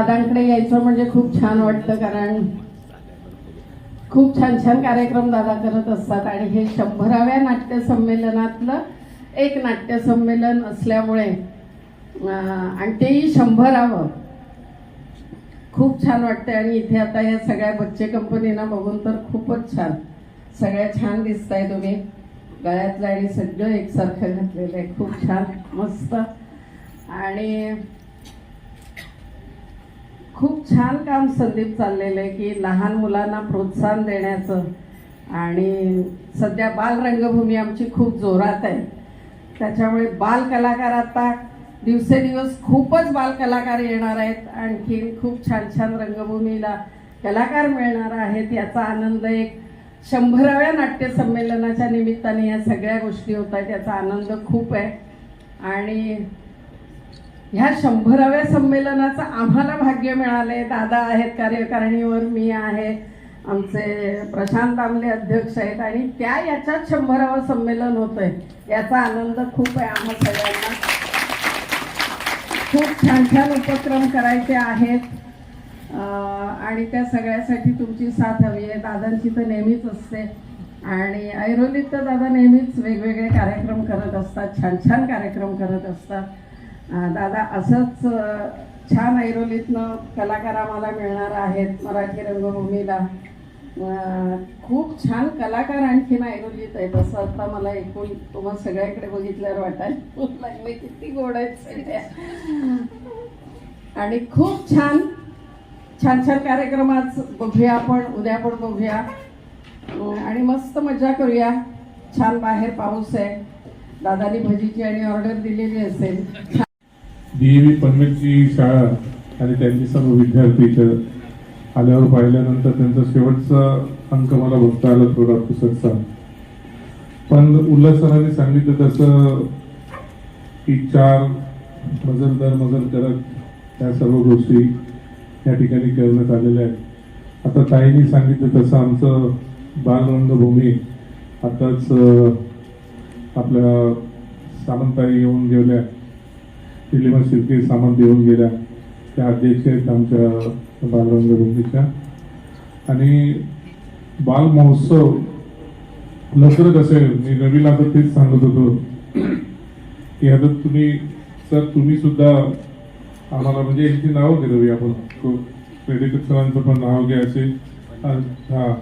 दादांकडे यायचं म्हणजे खूप छान वाटतं कारण खूप छान छान कार्यक्रम दादा करत असतात. आणि हे शंभराव्या नाट्य संमेलनातलं एक नाट्य संमेलन असल्यामुळे आणि तेही शंभरावं. खूप छान वाटतंय. आणि इथे आता या सगळ्या बच्चे कंपनीना बघून तर खूपच छान सगळ्या छान दिसताय तुम्ही. गळ्यातलं आणि सगळं एकसारखं घातलेलं आहे. खूप छान मस्त. आणि खूप छान काम संदीप चाललेलं आहे की लहान मुलांना प्रोत्साहन देण्याचं. आणि सध्या बालरंगभूमी आमची खूप जोरात आहे. त्याच्यामुळे बालकलाकार आता दिवसेदिवस खूपच बालकलाकार येणार आहेत. आणखी खूप छान छान रंगभूमीला कलाकार मिळणार आहेत याचा आनंद एक शंभराव्या नाट्य संमेलनाच्या निमित्ताने या सगळ्या गोष्टी होत आहेत याचा आनंद खूप आहे. आणि ह्या शंभराव्या संमेलनाचं आम्हाला भाग्य मिळाले दादा आहेत कार्यकारिणीवर मी आहे आमचे प्रशांत आमले अध्यक्ष आहेत आणि त्या याच्यात शंभरावं संमेलन होतंय. आहे याचा आनंद खूप आहे आम्हा सगळ्यांना. खूप छान छान उपक्रम करायचे आहेत. आणि त्या सगळ्यासाठी तुमची साथ हवी आहे. दादांची तर नेहमीच असते. आणि ऐरोलीत तर दादा नेहमीच वेगवेगळे कार्यक्रम करत असतात छान छान कार्यक्रम करत असतात. दादा असंच छान ऐरोलीतनं कलाकार आम्हाला मिळणार आहेत मराठी रंगभूमीला. खूप छान कलाकार आणखीन ऐरोलीत आहेत असं आता मला एकूण तुम्हाला सगळ्याकडे बघितल्यावर वाटायला लागले किती गोड आहेत आणि खूप छान छान छान कार्यक्रम आज बघूया आपण उद्या पण बघूया. आणि मस्त मजा करूया. छान बाहेर पाऊस आहे. दादानी भजीची आणि ऑर्डर दिलेली असेल. डीएव्ही पनवेलची शाळा आणि त्यांचे सर्व विद्यार्थी इथं आल्यावर पाहिल्यानंतर त्यांचा शेवटचा अंक मला बघता आला थोडा पुसटचा पण उल्हास सरांनी सांगितलं तसं की चार मजल दर मजल करत त्या सर्व गोष्टी या ठिकाणी करण्यात आलेल्या आहेत. आता ताईंनी सांगितलं तसं आमचं बालरंगभूमी आताच आपल्या सामंताई येऊन गेल्या. दिलीमा शिर्के सामंत येऊन गेल्या. त्या अध्यक्ष आहेत आमच्या बालरंगभूमीच्या आणि बाल महोत्सव लवकरच असेल मी रवीला आता तेच सांगत होतो. की आता तुम्ही सर तुम्ही सुद्धा आम्हाला म्हणजे यांची नावं घे रवी आपण. क्रेडिट सरांचं पण नाव घ्या असे. हा.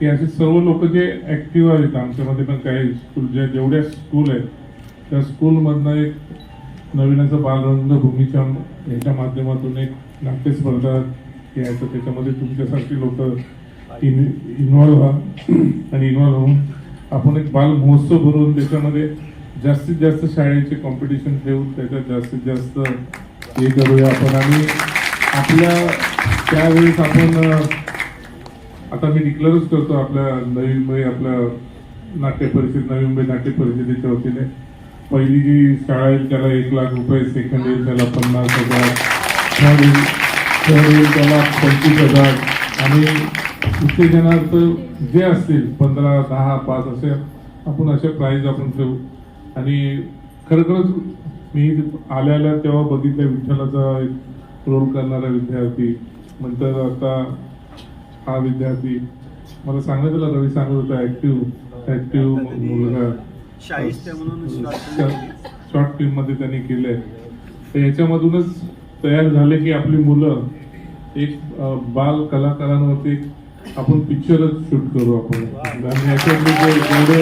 की असे सर्व लोक जे ऍक्टिव्ह आहेत आमच्यामध्ये पण काही स्कूल ज्या जेवढ्या स्कूल आहेत त्या स्कूलमधनं एक नवीन असं बालरंगभूमीच्या याच्या माध्यमातून एक नाट्यस्पर्धा यायचं. त्याच्यामध्ये तुमच्यासारखी लोक इन्व्हॉल्व व्हा आणि इन्व्हॉल्व होऊन आपण एक बाल महोत्सव भरून त्याच्यामध्ये जास्तीत जास्त शाळेचे कॉम्पिटिशन ठेवून त्याच्यात जास्तीत जास्त हे करूया आपण. आणि आपल्या त्यावेळेस आपण आता मी डिक्लेअरच करतो आपल्या नवी मुंबई आपल्या नाट्य परिषद नवी मुंबई नाट्य परिषदेच्या वतीने. पहिली जी शाळा येईल त्याला एक लाख रुपये सेकंड येईल त्याला पन्नास हजार. थर्ड येईल थर्ड येईल त्याला पंचवीस हजार. आणि उत्तेजनार्थ जे असतील पंधरा दहा पाच असे आपण असे प्राईज आपण ठेवू आणि खरोखरच मी आल्या आल्या तेव्हा बघितलं विठ्ठलाचा एक रोल करणारा विद्यार्थी. नंतर आता हा विद्यार्थी मला सांगत होता रवी सांगत होता ऍक्टिव्ह ऍक्टिव्ह मुलगा. म्हणून केली. शॉर्ट फिल्ममध्ये त्यांनी केलंय. तर याच्यामधूनच तयार झाले की आपली मुलं एक बाल कलाकारांवरती एक आपण पिक्चरच शूट करू आपण. आणि याच्यातले जे- जेवढे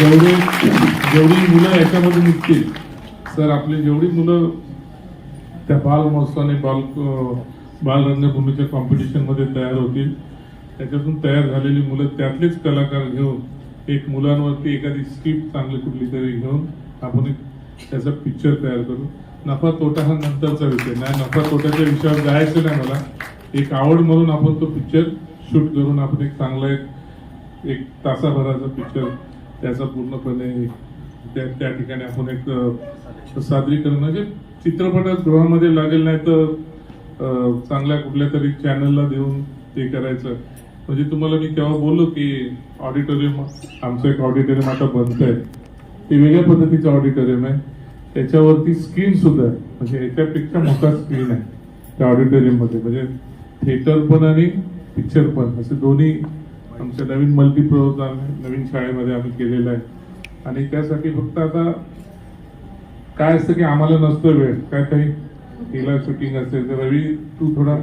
जेवढे जेवढी मुलं याच्यामध्ये निघतील तर आपली जेवढी मुलं त्या बाल महोत्सवाने बाल बाल रंगभूमीच्या कॉम्पिटिशनमध्ये तयार होतील त्याच्यातून तयार झालेली मुलं त्यातलेच कलाकार घेऊन एक मुलांवरती एखादी स्क्रिप्ट चांगली कुठली तरी घेऊन आपण एक त्याचा पिक्चर तयार करू. नफा तोटा हा नंतरचा विषय. नाही नफा तोट्याच्या विषयावर जायचं नाही मला. एक आवड म्हणून आपण तो पिक्चर शूट करून आपण एक चांगला एक एक तासाभराचा पिक्चर त्याचा पूर्णपणे त्या त्या ठिकाणी आपण एक सादरीकरण म्हणजे चित्रपटात गृहामध्ये लागेल नाही तर चांगल्या कुठल्या तरी चॅनलला देऊन ते करायचं. म्हणजे तुम्हाला मी केव्हा बोललो की ऑडिटोरियम आमचं एक ऑडिटोरियम आता बनतंय ते वेगळ्या पद्धतीचं ऑडिटोरियम आहे. त्याच्यावरती स्क्रीन सुद्धा आहे. म्हणजे याच्यापेक्षा मोठा स्क्रीन आहे त्या ऑडिटोरियममध्ये म्हणजे थिएटर पण आणि पिक्चर पण. असे दोन्ही आमच्या नवीन मल्टीप्रोज नवीन शाळेमध्ये आम्ही केलेलं आहे. आणि त्यासाठी फक्त आता काय असतं की आम्हाला नसतो वेळ. काय काही तिला शूटिंग असेल तर रवी तू थोडा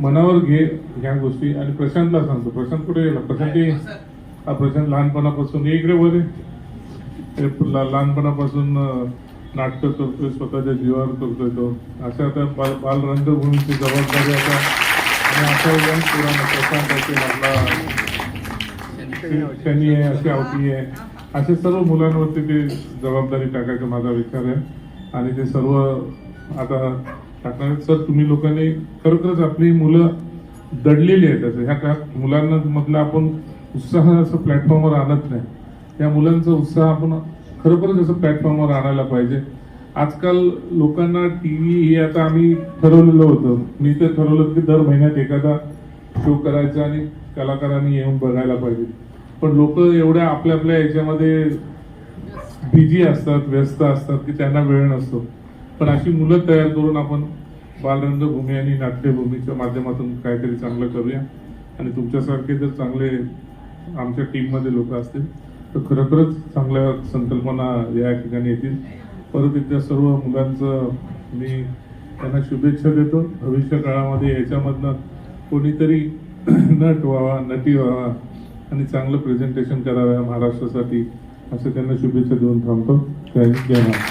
मनावर घे ह्या गोष्टी. आणि प्रशांतला सांगतो. प्रशांत कुठे गेला? प्रशांत. हा प्रशांत लहानपणापासून इकडे ला- लहानपणापासून नाटकं करतोय स्वतःच्या जीवावर करतोय तो. असं आता बाल बाल रंगभूमीची जबाबदारी आता आणि अशा प्रशांत असेल आपला शनी आहे अशी आवती आहे. असे सर्व मुलांवरती ते जबाबदारी टाकायचा माझा विचार आहे. आणि ते सर्व आता टाकणार सर तुम्ही लोकांनी खरोखरच आपली मुलं दडलेली आहेत. असं ह्या काळात मुलांना मधला आपण उत्साह असं प्लॅटफॉर्मवर आणत नाही. त्या मुलांचा उत्साह आपण खरोखरच असं प्लॅटफॉर्मवर आणायला पाहिजे. आजकाल लोकांना टी व्ही हे आता आम्ही ठरवलेलं होतं. मी तर ठरवलं की दर महिन्यात एखादा शो करायचा आणि कलाकारांनी येऊन बघायला पाहिजे. पण लोक एवढ्या आपल्या आपल्या याच्यामध्ये बिझी असतात व्यस्त असतात की त्यांना वेळ नसतो. पण अशी मुलं तयार करून आपण बालरंगभूमी आणि नाट्यभूमीच्या माध्यमातून काहीतरी चांगलं करूया. आणि तुमच्यासारखे जर चांगले आमच्या टीममध्ये लोक असतील तर खरोखरच चांगल्या संकल्पना या ठिकाणी येतील. परत एकदा सर्व मुलांचं मी त्यांना शुभेच्छा देतो. भविष्य काळामध्ये याच्यामधनं कोणीतरी नट व्हावा नटी व्हावा आणि चांगलं प्रेझेंटेशन करावं महाराष्ट्रासाठी असं त्यांना शुभेच्छा देऊन थांबतो. जय जय महाराष्ट्र.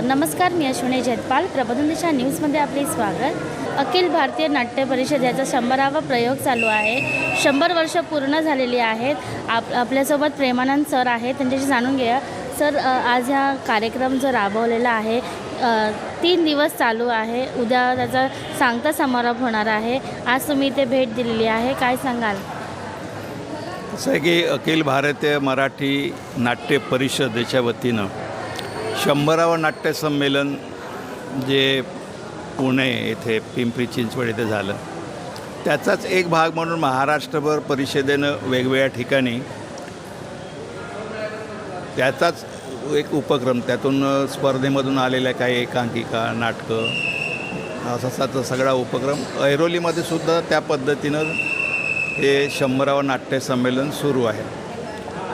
नमस्कार मी अश्विनी जयपाल प्रबोधन दिशा न्यूजमध्ये आपले स्वागत. अखिल भारतीय नाट्य परिषद याचा शंभरावा प्रयोग चालू आहे. शंभर वर्ष पूर्ण झालेली आहेत. आप आपल्यासोबत प्रेमानंद सर आहेत. त्यांच्याशी जाणून घ्या सर आज हा कार्यक्रम जो राबवलेला आहे तीन दिवस चालू आहे. उद्या त्याचा सांगता समारोप होणार आहे. आज तुम्ही इथे भेट दिलेली आहे. काय सांगाल? असं आहे की अखिल भारतीय मराठी नाट्य परिषदेच्या वतीनं शंभरावं नाट्यसंमेलन जे पुणे येथे पिंपरी चिंचवड येथे झालं. त्याचाच एक भाग म्हणून महाराष्ट्रभर परिषदेनं वेगवेगळ्या ठिकाणी त्याचाच एक उपक्रम त्यातून स्पर्धेमधून आलेल्या काही एकांकिका नाटकं असाचा सगळा उपक्रम. ऐरोलीमध्ये सुद्धा त्या पद्धतीनं हे शंभरावं नाट्यसंमेलन सुरू आहे.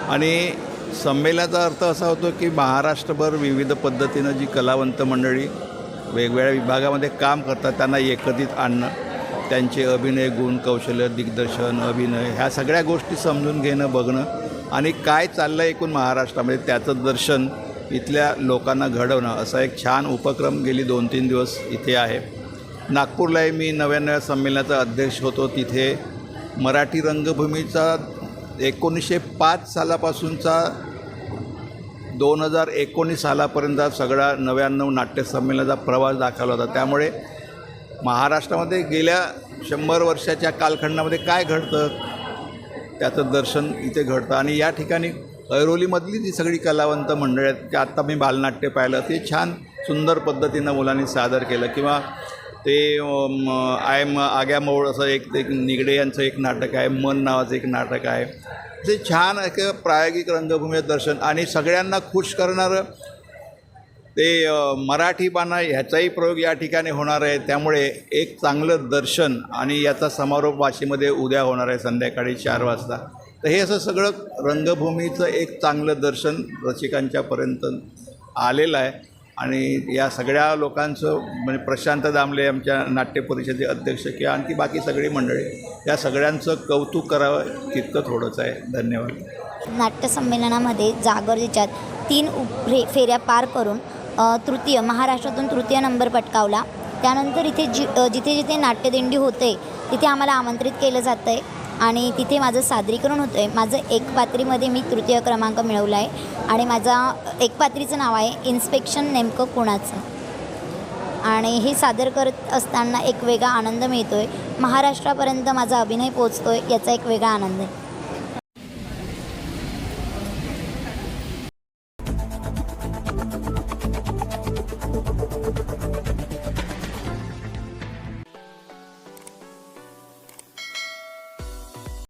आणि संमेलनाचा अर्थ असा होतो की महाराष्ट्रभर विविध पद्धतीनं जी कलावंत मंडळी वेगवेगळ्या विभागामध्ये काम करतात त्यांना एकत्रित आणणं त्यांचे अभिनय गुण कौशल्य दिग्दर्शन अभिनय ह्या सगळ्या गोष्टी समजून घेणं बघणं आणि काय चाललं आहे एकूण महाराष्ट्रामध्ये त्याचं दर्शन इथल्या लोकांना घडवणं असा एक छान उपक्रम गेली दोन तीन दिवस इथे आहे. नागपूरलाही मी नव्या नव्या संमेलनाचा अध्यक्ष होतो. तिथे मराठी रंगभूमीचा एकोणीसशे पाच सालापासूनचा दोन हजार एकोणीस सालापर्यंतचा सगळा नव्याण्णव नाट्यसंमेलनाचा प्रवास दाखवला होता. त्यामुळे महाराष्ट्रामध्ये गेल्या शंभर वर्षाच्या कालखंडामध्ये काय घडतं त्याचं दर्शन इथे घडतं. आणि या ठिकाणी ऐरोलीमधली जी सगळी कलावंत मंडळी आहेत की आत्ता मी बालनाट्य पाहिलं ते छान सुंदर पद्धतीनं मुलांनी सादर केलं. किंवा ते आय म आग्या मौळ असं एक ते निगडे यांचं एक नाटक आहे मन नावाचं एक नाटक आहे. ते छान एक प्रायोगिक रंगभूमी दर्शन आणि सगळ्यांना खुश करणारं ते मराठी बाणा ह्याचाही प्रयोग या ठिकाणी होणार आहे. त्यामुळे एक चांगलं दर्शन आणि याचा समारोप वाशीमध्ये उद्या होणार आहे संध्याकाळी चार वाजता. तर हे असं सगळं रंगभूमीचं एक चांगलं दर्शन रसिकांच्यापर्यंत आलेलं आहे. आणि या सगळ्या लोकांचं म्हणजे प्रशांत दामले आमच्या नाट्य परिषदे अध्यक्ष किंवा आणखी बाकी सगळी मंडळी या सगळ्यांचं कौतुक करावं तितकं थोडंच आहे. धन्यवाद. नाट्यसंमेलनामध्ये जागर जिच्यात तीन उपरे फेऱ्या पार करून तृतीय महाराष्ट्रातून तृतीय नंबर पटकावला. त्यानंतर इथे जि जिथे जिथे नाट्यदिंडी होते तिथे आम्हाला आमंत्रित केलं जातं आहे आणि तिथे माझं सादरीकरण होतं आहे माझं एकपात्रीमध्ये मी तृतीय क्रमांक मिळवला आहे आणि माझा एकपात्रीचं नाव आहे इन्स्पेक्शन नेमकं कोणाचं? आणि हे सादर करत असताना एक वेगळा आनंद मिळतो आहे महाराष्ट्रापर्यंत माझा अभिनय पोचतो आहे याचा एक वेगळा आनंद आहे.